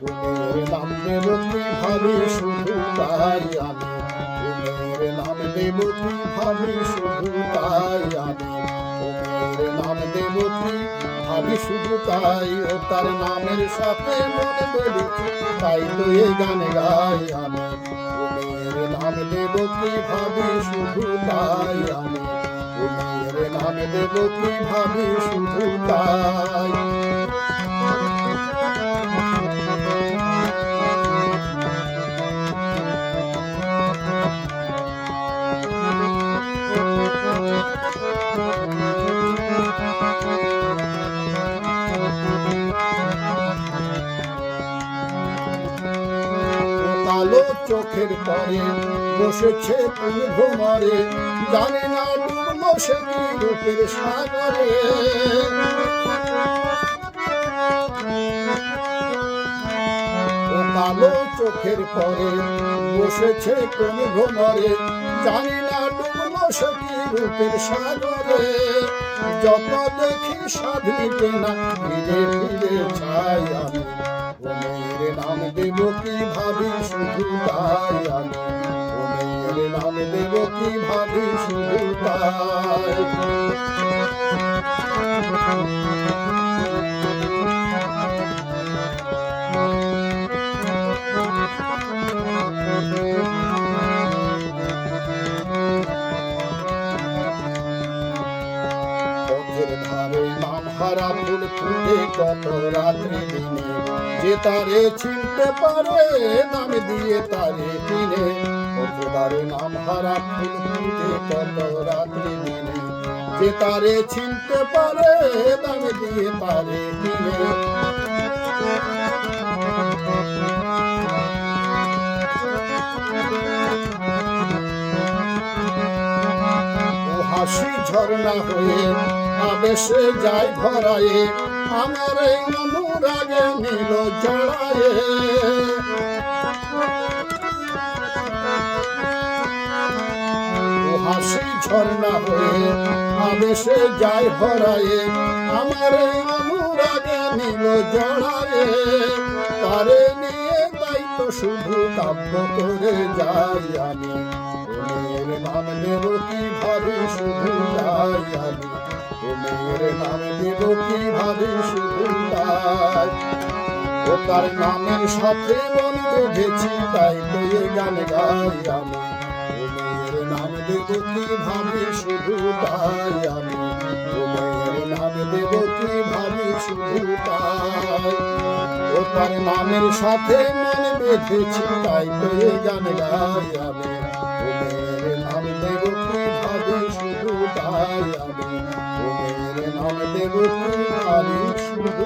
তোমার নাম দেব ভাবি শুধু তাই আমি। দেব ভাবি শুধু তাই আমি। নাম দেব ভাবি শুধু তাই ও তার নামের সাথে মনে গান গাই আমি। তোমার নাম দেব ভাবি শুধু তাই আমি। তোমার নাম দেব ভাবি শুধু তাই। কালো চোখের পরে বসেছে কোন ঘুমারে জানে না ডুবলো সে কি রূপের সাগরে। কালো চোখের পরে বসেছে কোন ঘুমারে জানি না ডুবলো সে কি রূপের সাগরে, যত দেখি সাধনিতে না, ফিরে ফিরে চাই আমি। ও মেয়ের নাম দেব কি ভাবি শুধু তাই আমি। ও নাম দেব কি ভাবি শুধু তাই। পথের ধারে নাম হারা ফুল ফুটে কত রাত্রি দিনে। যে তারে চিনতে পারে, নাম দিয়ে তারে কিনে ধারে নাম হারা ফুল ফুটে কত রাত্রি দিনে। যে তারে চিনতে পারে, নাম দিয়ে তারে কিনে হাসি ঝর্ণা হয়ে আবেশে যায় ভরায়ে আমার এই অনুরাগে নীল জড়ায়ে। হাসি ঝর্ণা হয়ে আবেশে যায় ভরায়ে আমার এই অনুরাগে নীল জড়ায়ে। তারে নিয়ে তাই তো শুধু কাব্য করে যাই আমি। নাম কি ভাবে শুধু তাই আমি। ওমের নাম দেব কি ভাবে শুধু ও তার নামের সাথে মন বেঁধেছি তাই তো এ গান গাই আমি। ওমের নাম দেব কি ভাবে শুধু তাই আমি ওমের নাম দেব কি ভাবে শুধু তাই ও তার নামের সাথে মন বেঁধেছি, তাই তো এ গান গাই আমি। ওমের গো আরে শুধু